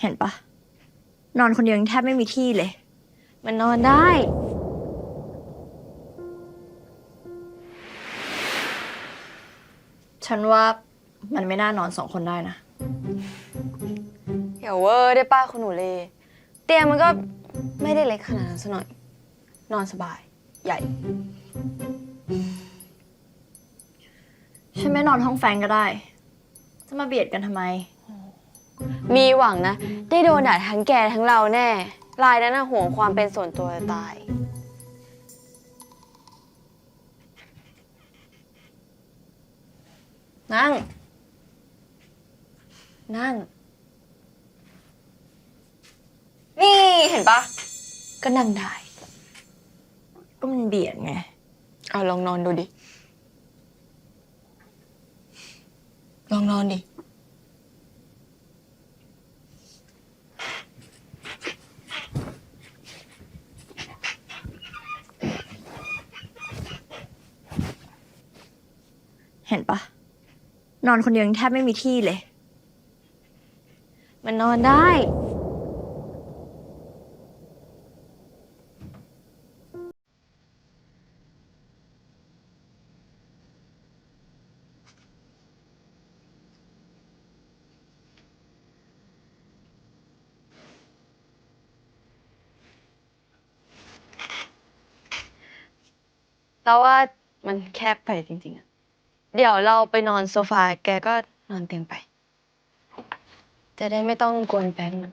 เห็นปะนอนคนเดียวยังแทบไม่มีที่เลย มันนอนได้ ฉันว่ามันไม่น่านอนสองคนได้นะอย่าเวอร์ได้ป้าคุณหนูเลยเตียงมันก็ไม่ได้เล็กขนาดนั้นซะหน่อย นอนสบาย ใหญ่ ฉันไม่นอนห้องแฟนก็ได้ จะมาเบียดกันทำไม มีหวังนะ ได้โดนด่าทั้งแกทั้งเราแน่ ลายนั้นน่ะห่วงความเป็นส่วนตัวจะตาย นั่ง นั่ง นี่เห็นปะ ก็นั่งได้ ก็มันเบียดไง เอาลองนอนดูดิ ลองนอนดิ เห็นปะนอนคนเดียวยังแทบไม่มีที่เลย มันนอนได้เราว่ามันแคบไปจริงๆอะ เดี๋ยวเราไปนอนโซฟาแกก็นอนเตียงไป จะได้ไม่ต้องกวนแฟนมัน